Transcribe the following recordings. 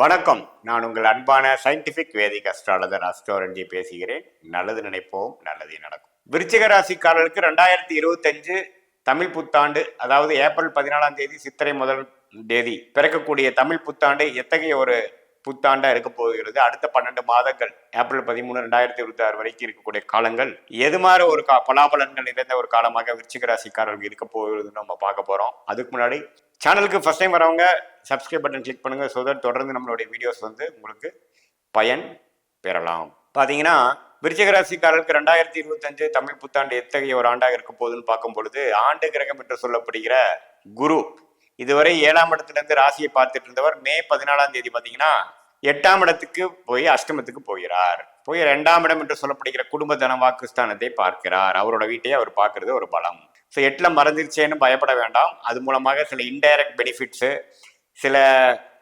வணக்கம். நான் உங்கள் அன்பான சயின்டிபிக் வேதிக் அஸ்ட்ராலஜர் அஸ்ட்ரோரஞ்சி பேசுகிறேன். நல்லது நினைப்போம் நல்லதே நடக்கும். விருச்சிக ராசிக்காரர்களுக்கு ரெண்டாயிரத்தி இருபத்தஞ்சு தமிழ் புத்தாண்டு அதாவது ஏப்ரல் பதினாலாம் தேதி சித்திரை முதல் தேதி பிறக்கக்கூடிய தமிழ் புத்தாண்டு எத்தகைய ஒரு புத்தாண்டா இருக்க போகிறது அடுத்த பன்னெண்டு மாதங்கள் ஏப்ரல் பதிமூணு ரெண்டாயிரத்தி இருபத்தி ஆறு வரைக்கும் இருக்கக்கூடிய காலங்கள். எது மாதிரி ஒரு கா பலாபலன்கள் நிறைந்த ஒரு காலமாக விருச்சிக ராசிக்காரர்கள் இருக்க போகிறதுன்னு நம்ம பார்க்க போறோம். அதுக்கு முன்னாடி சேனலுக்கு ஃபர்ஸ்ட் டைம் வரவங்க சப்ஸ்கிரைப் பட்டன் கிளிக் பண்ணுங்க ஸோ தட் தொடர்ந்து நம்மளுடைய வீடியோஸ் வந்து உங்களுக்கு பயன் பெறலாம். பார்த்தீங்கன்னா விருச்சிக ராசிக்காரருக்கு ரெண்டாயிரத்தி இருபத்தஞ்சு தமிழ் புத்தாண்டு எத்தகைய ஒரு ஆண்டாக இருக்க போகுதுன்னு பார்க்கும் பொழுது ஆண்டு கிரகம் என்று சொல்லப்படுகிற குரு. இதுவரை ஏழாம் இடத்துலேருந்து ராசியை பார்த்துட்டு இருந்தவர் மே பதினாலாம் தேதி பார்த்தீங்கன்னா எட்டாம் இடத்துக்கு போய் அஷ்டமத்துக்கு போகிறார். போய் ரெண்டாம் இடம் என்று சொல்லப்படுகிற குடும்ப தன வாக்குஸ்தானத்தை பார்க்கிறார். அவரோட வீட்டையே அவர் பார்க்கறது ஒரு பலம். ஸோ எட்டில் மறந்துருச்சேன்னு பயப்பட வேண்டாம். அது மூலமாக சில இன்டைரக்ட் பெனிஃபிட்ஸு சில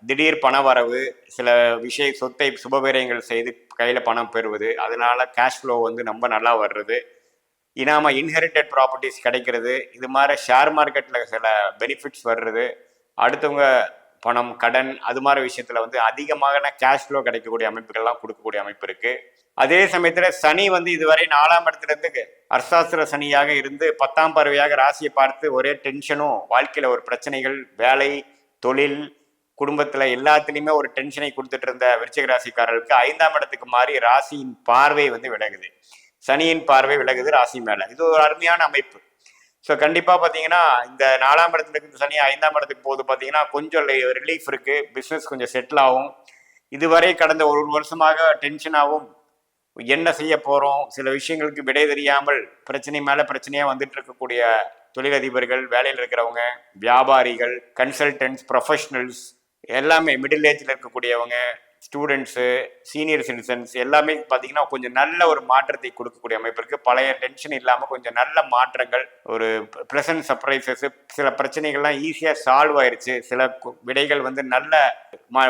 திடீர் பண வரவு சில விஷய சொத்தை சுபவிரயங்கள் செய்து கையில் பணம் பெறுவது அதனால கேஷ் ஃப்ளோ வந்து ரொம்ப நல்லா வர்றது இனாம இன்ஹெரிட்டட் ப்ராப்பர்ட்டிஸ் கிடைக்கிறது இது மாதிரி ஷேர் மார்க்கெட்டில் சில பெனிஃபிட்ஸ் வர்றது அடுத்தவங்க பணம் கடன் அது மாதிரி விஷயத்துல வந்து அதிகமான கேஷ் ஃப்ளோ கிடைக்கக்கூடிய அமைப்புகள்லாம் கொடுக்கக்கூடிய அமைப்பு இருக்கு. அதே சமயத்துல சனி வந்து இதுவரை நாலாம் இடத்துல இருந்து சனியாக இருந்து பத்தாம் பறவையாக ராசியை பார்த்து ஒரே டென்ஷனும் வாழ்க்கையில ஒரு பிரச்சனைகள் வேலை தொழில் குடும்பத்துல எல்லாத்துலயுமே ஒரு டென்ஷனை கொடுத்துட்டு இருந்த விருச்சிக ராசிக்காரர்களுக்கு ஐந்தாம் இடத்துக்கு மாறி ராசியின் பார்வை வந்து விலகுது. சனியின் பார்வை விலகுது ராசி மேல. இது ஒரு அருமையான அமைப்பு. ஸோ கண்டிப்பாக பார்த்தீங்கன்னா இந்த நாலாம் இடத்துல இருந்து சனி ஐந்தாம் இடத்துக்கு போகுது பார்த்தீங்கன்னா கொஞ்சம் ரிலீஃப் இருக்குது பிஸ்னஸ் கொஞ்சம் செட்டில் ஆகும். இதுவரை கடந்த ஒரு வருஷமாக டென்ஷனாகவும் என்ன செய்ய போகிறோம் சில விஷயங்களுக்கு விடை தெரியாமல் பிரச்சனை மேலே பிரச்சனையாக வந்துட்டு இருக்கக்கூடிய தொழிலதிபர்கள் வேலையில் இருக்கிறவங்க வியாபாரிகள் கன்சல்டன்ட்ஸ் ப்ரொஃபஷனல்ஸ் எல்லாமே மிடில் ஏஜில் இருக்கக்கூடியவங்க ஸ்டூடெண்ட்ஸு சீனியர் சிட்டிசன்ஸ் எல்லாமே பார்த்தீங்கன்னா கொஞ்சம் நல்ல ஒரு மாற்றத்தை கொடுக்கக்கூடிய அமைப்பு இருக்குது பழைய டென்ஷன் இல்லாமல் கொஞ்சம் நல்ல மாற்றங்கள் ஒரு ப்ரெசன்ட் சர்ப்ரைசஸ் சில பிரச்சனைகள்லாம் ஈஸியாக சால்வ் ஆயிடுச்சு சில விடைகள் வந்து நல்ல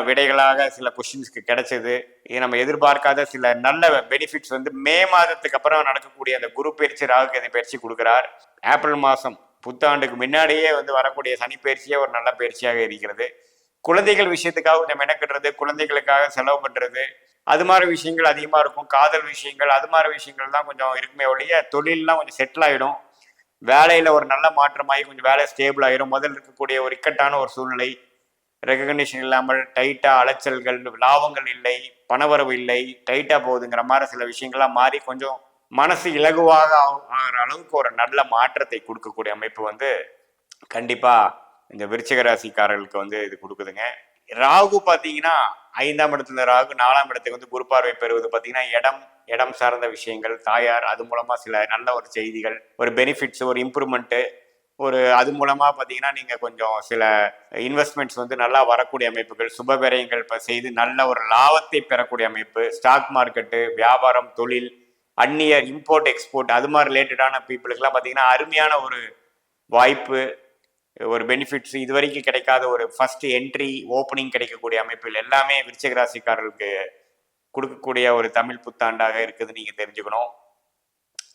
விடைகளாக சில கொஷின்ஸ்க்கு கிடைச்சது. இது நம்ம எதிர்பார்க்காத சில நல்ல பெனிஃபிட்ஸ் வந்து மே மாதத்துக்கு அப்புறம் நடக்கக்கூடிய அந்த குரு பயிற்சி ராகுகேது பயிற்சி கொடுக்குறார். ஏப்ரல் மாதம் புத்தாண்டுக்கு முன்னாடியே வந்து வரக்கூடிய சனி பயிற்சியே ஒரு நல்ல பயிற்சியாக இருக்கிறது. குழந்தைகள் விஷயத்துக்காக கொஞ்சம் மெனக்கிடுறது குழந்தைகளுக்காக செலவு பண்றது. அது மாதிரி விஷயங்கள் அதிகமாக இருக்கும். காதல் விஷயங்கள் அது மாதிரி விஷயங்கள் தான் கொஞ்சம் இருக்குமே ஒழிய தொழிலெலாம் கொஞ்சம் செட்டில் ஆகிடும் வேலையில் ஒரு நல்ல மாற்றமாகி கொஞ்சம் வேலை ஸ்டேபிள் ஆகிடும் முதல் இருக்கக்கூடிய ஒரு இக்கட்டான ஒரு சூழ்நிலை. ரெகக்னிஷன் இல்லாமல் டைட்டாக அலைச்சல்கள் லாபங்கள் இல்லை பணவரவு இல்லை டைட்டாக போகுதுங்கிற மாதிரி சில விஷயங்கள்லாம் மாறி கொஞ்சம் மனசு இலகுவாக ஆகிற அளவுக்கு ஒரு நல்ல மாற்றத்தை கொடுக்கக்கூடிய அமைப்பு வந்து கண்டிப்பாக இந்த விருச்சிக ராசிக்காரர்களுக்கு வந்து இது கொடுக்குதுங்க. ராகு பார்த்தீங்கன்னா ஐந்தாம் இடத்துல ராகு நாலாம் இடத்துக்கு வந்து குரு பார்வை பெறுவது பார்த்தீங்கன்னா இடம் இடம் சார்ந்த விஷயங்கள் தாயார் அது மூலமாக சில நல்ல ஒரு செய்திகள் ஒரு பெனிஃபிட்ஸ் ஒரு இம்ப்ரூவ்மெண்ட்டு ஒரு அது மூலமாக பார்த்தீங்கன்னா நீங்கள் கொஞ்சம் சில இன்வெஸ்ட்மெண்ட்ஸ் வந்து நல்லா வரக்கூடிய அமைப்புகள் சுப விரயங்கள் இப்போ செய்து நல்ல ஒரு லாபத்தை பெறக்கூடிய அமைப்பு ஸ்டாக் மார்க்கெட்டு வியாபாரம் தொழில் அந்நியர் இம்போர்ட் எக்ஸ்போர்ட் அது மாதிரி ரிலேட்டடான பீப்புளுக்கெல்லாம் பார்த்தீங்கன்னா அருமையான ஒரு வாய்ப்பு ஒரு பெனிஃபிட்ஸ் இது வரைக்கும் கிடைக்காத ஒரு ஃபர்ஸ்ட் என்ட்ரி ஓப்பனிங் கிடைக்கக்கூடிய அமைப்பில் எல்லாமே விருச்சிக ராசிக்காரர்களுக்கு கொடுக்கக்கூடிய ஒரு தமிழ் புத்தாண்டாக இருக்குது நீங்க தெரிஞ்சுக்கணும்.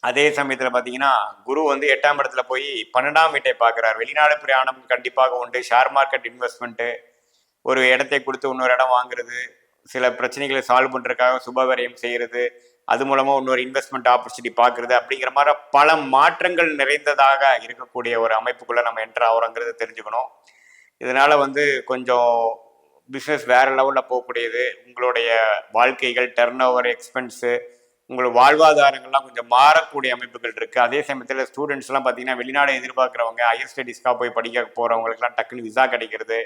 அதே சமயத்தில் பார்த்தீங்கன்னா குரு வந்து எட்டாம் இடத்துல போய் பன்னெண்டாம் வீட்டை பார்க்குறார். வெளிநாடு பிரயாணம் கண்டிப்பாக உண்டு. ஷேர் மார்க்கெட் இன்வெஸ்ட்மெண்ட் ஒரு இடத்தை கொடுத்து இன்னொரு இடம் வாங்குறது சில பிரச்சனைகளை சால்வ் பண்ணுறதுக்காக சுபவரியம் செய்கிறது அது மூலமா இன்னொரு இன்வெஸ்ட்மெண்ட் ஆப்பர்ச்சுனிட்டி பார்க்குறது அப்படிங்கிற மாதிரி பல மாற்றங்கள் நிறைந்ததாக இருக்கக்கூடிய ஒரு அமைப்புக்குள்ள நம்ம என்ட்ரு ஆகிறோங்கிறத தெரிஞ்சுக்கணும். இதனால வந்து கொஞ்சம் பிஸ்னஸ் வேற லெவலில் போகக்கூடியது. உங்களுடைய வாழ்க்கைகள் டர்ன் ஓவர் எக்ஸ்பென்ஸு உங்களோட வாழ்வாதாரங்கள்லாம் கொஞ்சம் மாறக்கூடிய அமைப்புகள் இருக்குது அதே சமயத்தில் ஸ்டூடெண்ட்ஸ்லாம் பார்த்தீங்கன்னா வெளிநாடு எதிர்பார்க்குறவங்க ஹையர் ஸ்டடீஸ்க்காக போய் படிக்க போகிறவங்களுக்குலாம் டக்குன்னு விசா கிடைக்கிறது.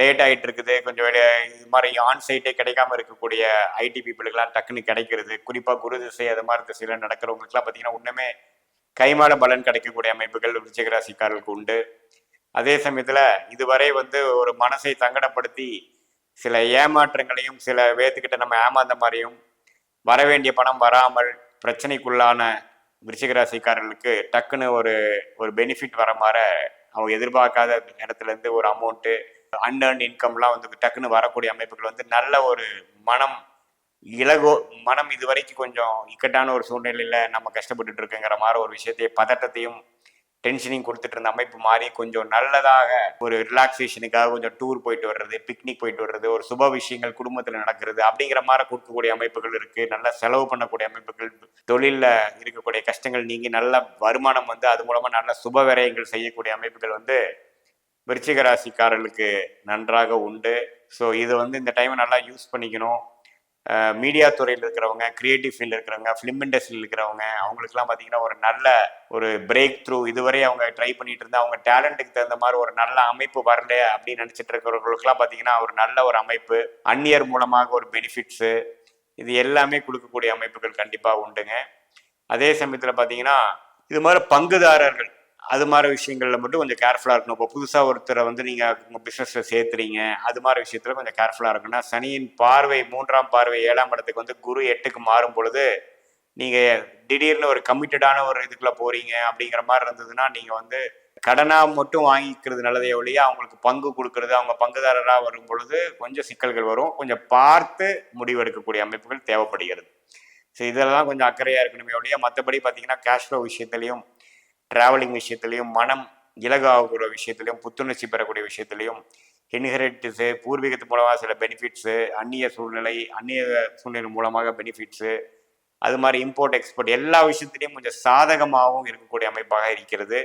லேட் ஆகிட்டு இருக்குது கொஞ்சம் இது மாதிரி ஆன் சைட்டே கிடைக்காம இருக்கக்கூடிய ஐடி பீப்புளுக்கெல்லாம் டக்குன்னு கிடைக்கிறது. குறிப்பாக குரு திசை அது மாதிரி திசையில் நடக்கிறவங்களுக்குலாம் பார்த்தீங்கன்னா ஒன்றுமே கைமாட பலன் கிடைக்கக்கூடிய அமைப்புகள் விருச்சிகராசிக்காரர்களுக்கு உண்டு. அதே சமயத்தில் இதுவரை வந்து ஒரு மனசை சங்கடப்படுத்தி சில ஏமாற்றங்களையும் சில வேத்துக்கிட்ட நம்ம ஏமாந்த மாதிரியும் வர வேண்டிய பணம் வராமல் பிரச்சனைக்குள்ளான விருச்சிகராசிக்காரர்களுக்கு டக்குன்னு ஒரு ஒரு பெனிஃபிட் வர மாதிரி அவங்க எதிர்பார்க்காத இடத்துல இருந்து ஒரு அமௌண்ட்டு அன்ஏர்ன் இன்கம்லாம் வந்து டக்குன்னு வரக்கூடிய அமைப்புகள் வந்து நல்ல ஒரு மனம் இலகோ மனம் இதுவரைக்கும் கொஞ்சம் இக்கட்டான ஒரு சூழ்நிலையில் நம்ம கஷ்டப்பட்டுட்டு இருக்குங்கிற மாதிரி ஒரு விஷயத்தை பதட்டத்தையும் டென்ஷனையும் கொடுத்துட்டு இருந்த அமைப்பு மாறி கொஞ்சம் நல்லதாக ஒரு ரிலாக்ஸேஷனுக்காக கொஞ்சம் டூர் போயிட்டு வர்றது பிக்னிக் போயிட்டு வர்றது ஒரு சுப விஷயங்கள் குடும்பத்தில் நடக்கிறது அப்படிங்கிற மாதிரி கொடுக்கக்கூடிய அமைப்புகள் இருக்குது நல்ல செலவு பண்ணக்கூடிய அமைப்புகள் தொழிலில் இருக்கக்கூடிய கஷ்டங்கள் நீங்கி நல்ல வருமானம் வந்து அது மூலமாக நல்ல சுப விரயங்கள் செய்யக்கூடிய அமைப்புகள் வந்து விருச்சிக ராசிக்காரர்களுக்கு நன்றாக உண்டு. ஸோ இது வந்து இந்த டைமை நல்லா யூஸ் பண்ணிக்கணும். மீடியா துறையில் இருக்கிறவங்க கிரியேட்டிவ் ஃபீல்டில் இருக்கிறவங்க ஃபிலிம் இண்டஸ்ட்ரியில் இருக்கிறவங்க அவங்களுக்குலாம் பார்த்தீங்கன்னா ஒரு நல்ல ஒரு பிரேக் த்ரூ இதுவரை அவங்க ட்ரை பண்ணிட்டு இருந்தா அவங்க டேலண்ட்டுக்கு தகுந்த மாதிரி ஒரு நல்ல அமைப்பு வரல அப்படின்னு நினச்சிட்டு இருக்கிறவங்களுக்குலாம் பார்த்தீங்கன்னா ஒரு நல்ல ஒரு அமைப்பு. அந்நியர் மூலமாக ஒரு பெனிஃபிட்ஸு இது எல்லாமே கொடுக்கக்கூடிய அமைப்புகள் கண்டிப்பாக உண்டுங்க. அதே சமயத்தில் பார்த்தீங்கன்னா இது மாதிரி பங்குதாரர்கள் அது மாதிரி விஷயங்களில் மட்டும் கொஞ்சம் கேர்ஃபுல்லாக இருக்கணும். இப்போ புதுசாக ஒருத்தரை வந்து நீங்கள் உங்கள் பிஸ்னஸில் சேர்த்துறீங்க. அது மாதிரி விஷயத்தில் கொஞ்சம் கேர்ஃபுல்லாக இருக்கணும் சனியின் பார்வை மூன்றாம் பார்வை ஏழாம் இடத்துக்கு வந்து குரு எட்டுக்கு மாறும் பொழுது நீங்கள் திடீர்னு ஒரு கமிட்டடான ஒரு இதுக்குள்ளே போகிறீங்க அப்படிங்கிற மாதிரி இருந்ததுன்னா நீங்கள் வந்து கடனாக மட்டும் வாங்கிக்கிறது நல்லதே ஒழிய அவங்களுக்கு பங்கு கொடுக்கறது அவங்க பங்குதாரராக வரும் பொழுது கொஞ்சம் சிக்கல்கள் வரும். கொஞ்சம் பார்த்து முடிவெடுக்கக்கூடிய அமைப்புகள் தேவைப்படுகிறது. ஸோ இதெல்லாம் கொஞ்சம் அக்கறையாக இருக்கணுமே ஒழிய மற்றபடி பார்த்தீங்கன்னா கேஷ் ஃப்ளோ விஷயத்துலையும் ட்ராவலிங் விஷயத்துலையும் மனம் இலகாகிற விஷயத்துலையும் புத்துணர்ச்சி பெறக்கூடிய விஷயத்துலையும் இன்ஹெரிட்டிஸு பூர்வீகத்து மூலமாக சில பெனிஃபிட்ஸு அந்நிய சூழ்நிலை அந்நிய சூழ்நிலை மூலமாக பெனிஃபிட்ஸு அது மாதிரி இம்போர்ட் எக்ஸ்போர்ட் எல்லா விஷயத்துலையும் கொஞ்சம் சாதகமாகவும் இருக்கக்கூடிய அமைப்பாக இருக்கிறது.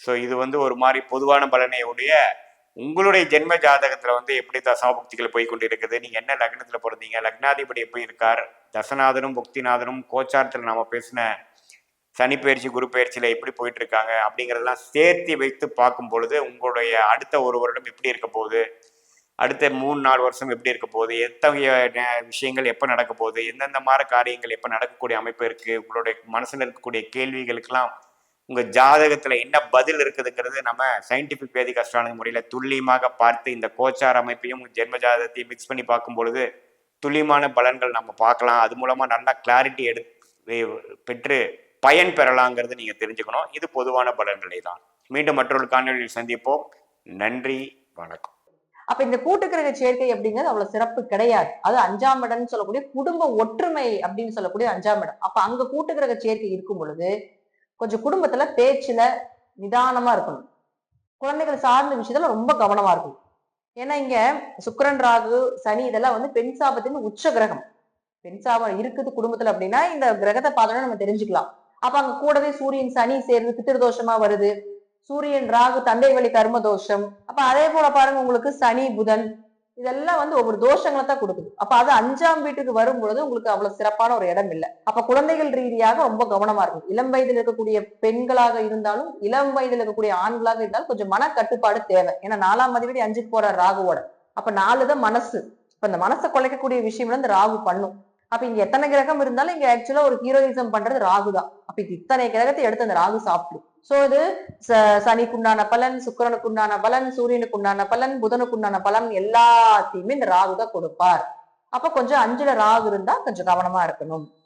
ஸோ இது வந்து ஒரு மாதிரி பொதுவான பலனையுடைய உங்களுடைய ஜென்ம ஜாதகத்தில் வந்து எப்படி தசாபுக்திகள் போய் கொண்டு இருக்குது நீங்கள் என்ன லக்னத்தில் பிறந்தீங்க லக்னாதிபதி எப்படி இருக்கார் தசநாதனும் புக்திநாதனும் கோச்சாரத்தில் நாம் பேசின சனி பயிற்சி குரு பயிற்சியில் எப்படி போயிட்டு இருக்காங்க அப்படிங்கிறதெல்லாம் சேர்த்து வைத்து பார்க்கும் பொழுது உங்களுடைய அடுத்த ஒரு வருடம் எப்படி இருக்க போகுது? அடுத்த மூணு நாலு வருஷம் எப்படி இருக்க போகுது? எத்தகைய நே- விஷயங்கள் எப்போ நடக்க போகுது? எந்தெந்த மாதிரி காரியங்கள் எப்போ நடக்கக்கூடிய அமைப்பு இருக்குது உங்களுடைய மனசில் இருக்கக்கூடிய கேள்விகளுக்கெல்லாம் உங்கள் ஜாதகத்தில் என்ன பதில் இருக்குதுங்கிறது நம்ம சயின்டிஃபிக் வேதிக் அஸ்ட்ராலஜி முறையில் துல்லியமாக பார்த்து இந்த கோச்சார் அமைப்பையும் ஜென்ம ஜாதகத்தையும் மிக்ஸ் பண்ணி பார்க்கும் பொழுது துல்லியமான பலன்கள் நம்ம பார்க்கலாம். அது மூலமாக நல்லா கிளாரிட்டி எடு பெற்று பயன் பெறலாங்கிறது நீங்கள் தெரிஞ்சுக்கணும். இது பொதுவான பலன்களை தான் மீண்டும் மற்றொரு காணொலியில் சந்திப்போம். நன்றி வணக்கம். அப்ப இந்த கூட்டுக்கிரக சேர்க்கை அப்படிங்கிறது அவ்வளவு சிறப்பு கிடையாது. அது அஞ்சாம் இடம்னு சொல்லக்கூடிய குடும்ப ஒற்றுமை அப்படின்னு சொல்லக்கூடிய அஞ்சாம் இடம். அப்ப அங்க கூட்டுக்கிரக சேர்க்கை இருக்கும் பொழுது கொஞ்சம் குடும்பத்துல பேச்சுல நிதானமா இருக்கணும். குழந்தைகள் சார்ந்த விஷயத்துல ரொம்ப கவனமா இருக்கணும். ஏன்னா இங்க சுக்கிரன் ராகு சனி இதெல்லாம் வந்து பெண் சாபத்தின் உச்ச கிரகம். பெண் சாபம் இருக்குது குடும்பத்துல அப்படின்னா இந்த கிரகத்தை பார்த்தோன்னா நம்ம தெரிஞ்சுக்கலாம். அப்ப அங்க கூடவே சூரியன் சனி சேர்ந்து பித்திருதோஷமா வருது. சூரியன் ராகு தந்தை வழி கர்ம தோஷம். அப்ப அதே போல பாருங்க உங்களுக்கு சனி புதன் இதெல்லாம் வந்து ஒவ்வொரு தோஷங்களை தான் கொடுக்குது. அப்ப அது அஞ்சாம் வீட்டுக்கு வரும் பொழுது உங்களுக்கு அவ்வளவு சிறப்பான ஒரு இடம் இல்லை. அப்ப குழந்தைகள் ரீதியாக ரொம்ப கவனமா இருக்கும் இளம் வயதில் இருக்கக்கூடிய பெண்களாக இருந்தாலும் இளம் வயதில் இருக்கக்கூடிய ஆண்களாக இருந்தாலும் கொஞ்சம் மன கட்டுப்பாடு தேவை. ஏன்னா நாலாம் அதிபதி அஞ்சுக்கு போற ராகுவோட. அப்ப நாலு தான் மனசு. இப்ப இந்த மனசை குலைக்கக்கூடிய விஷயம் இந்த ராகு பண்ணும். அப்ப இங்க எத்தனை கிரகம் இருந்தாலும் இங்க ஆக்சுவலா ஒரு ஹீரோயிசம் பண்றது ராகு தான் அப்ப இத்தனை கிரகத்தை எடுத்து அந்த ராகு சாப்பிடும். சோ இது ச- சனிக்குண்டான பலன் சுக்கிரனுக்குண்டான பலன் சூரியனுக்கு உண்டான பலன் புதனுக்கு உண்டான பலன் எல்லாத்தையுமே இந்த ராகு தான் கொடுப்பார். அப்ப கொஞ்சம் அஞ்சுல ராகு இருந்தா கொஞ்சம் கவனமா இருக்கணும்.